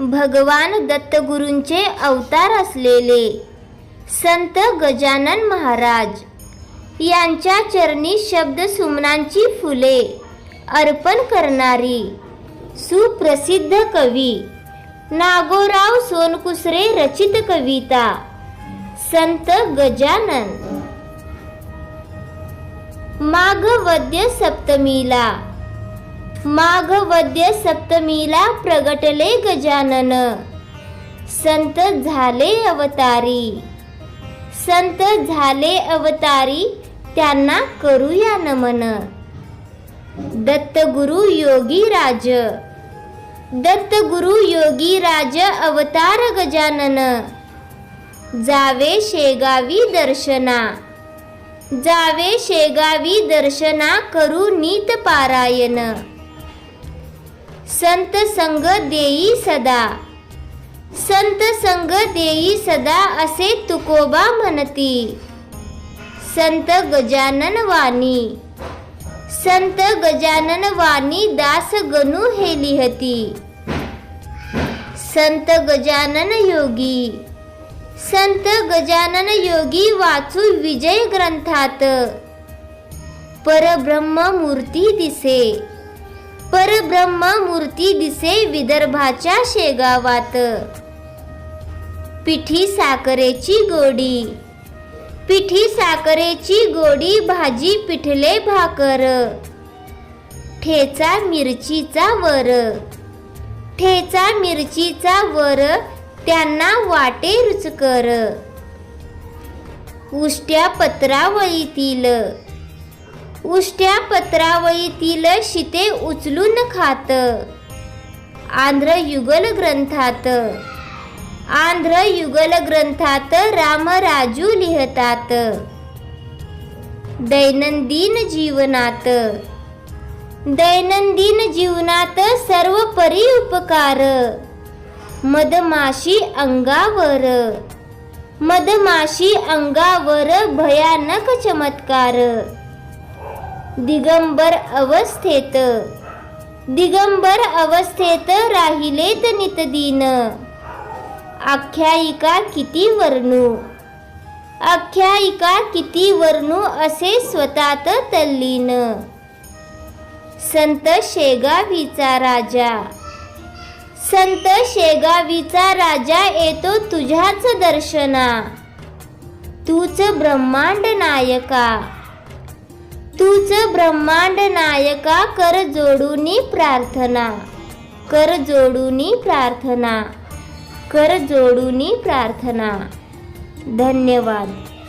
भगवान दत्तगुरूंचे अवतार असलेले संत गजानन महाराज यांच्या चरणी शब्द सुमनांची फुले अर्पण करणारी सुप्रसिद्ध कवी नागोराव सोनकुसरे रचित कविता संत गजानन. माघवद्य सप्तमीला माघवद्य सप्तमीला प्रगटले गजानन. संत झाले अवतारी. संत झाले अवतारी त्यांना करूया नमन. दत्तगुरु योगी राज दत्तगुरु योगी राज अवतार गजानन. जावे शेगावी दर्शना. जावे शेगावी दर्शना करू नीत पारायण. संत संग देई सदा. संत संग देई सदा असे तुकोबा म्हणती. संत गजानन वाणी. संत गजानन वाणी दास गणू हे लिहती. संत गजानन योगी. संत गजानन योगी वाचू विजय ग्रंथात. परब्रह्म मूर्ती दिसे. परब्रह्म मूर्ती दिसे विदर्भाच्या शेगावात. पिठी साखरेची गोडी. पिठी साखरेची गोडी भाजी पिठले भाकर. ठेचा मिरचीचा वर. ठेचा मिरचीचा वर त्यांना वाटे रुचकर. उष्ट्या पत्रावळीतील. उष्ट्या पत्रावळीतील शिते उचलून खात. आंध्र युगल ग्रंथात. आंध्र युगल ग्रंथात रामराजू लिहतात. दैनंदिन जीवनात. दैनंदिन जीवनात सर्व परी उपकार. मधमाशी अंगावर. मधमाशी अंगावर भयानक चमत्कार. दिगंबर अवस्थेत. दिगंबर अवस्थेत राहिलेत नितदिन. आख्यायिका किती वर्णू? आख्यायिका किती वर्णू असे स्वतात तल्लीन? संत शेगावीचा राजा. संत शेगावीचा राजा येतो तुझ्याच दर्शना. तूच ब्रह्मांड नायका. तूच ब्रह्मांड नायका कर जोडूनी प्रार्थना. कर जोडूनी प्रार्थना. कर जोडूनी प्रार्थना. धन्यवाद.